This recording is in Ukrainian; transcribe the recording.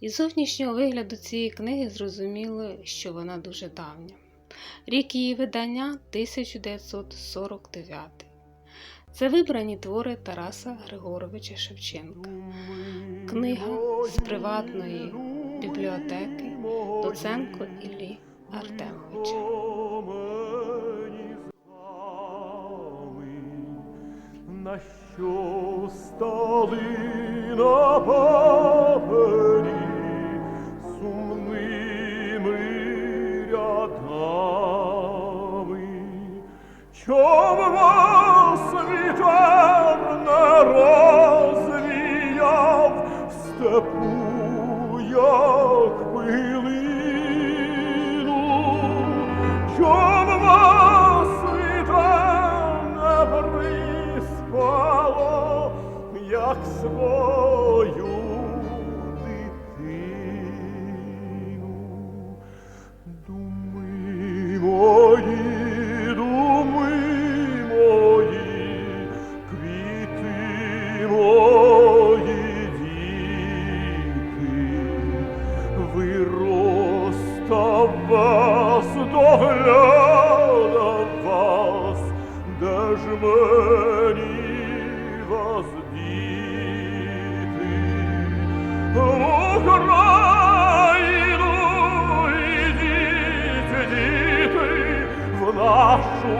Із зовнішнього вигляду цієї книги зрозуміло, що вона дуже давня. Рік її видання 1949. Це вибрані твори Тараса Григоровича Шевченка. Книга з приватної бібліотеки Доценко Іллі Артемовича. На що стали на чом вас вітер не розвіяв степу, як пилину, приспало, як свою До вас догляда вас, де ж мені вас діти? Україну ідіть, діти, в нашу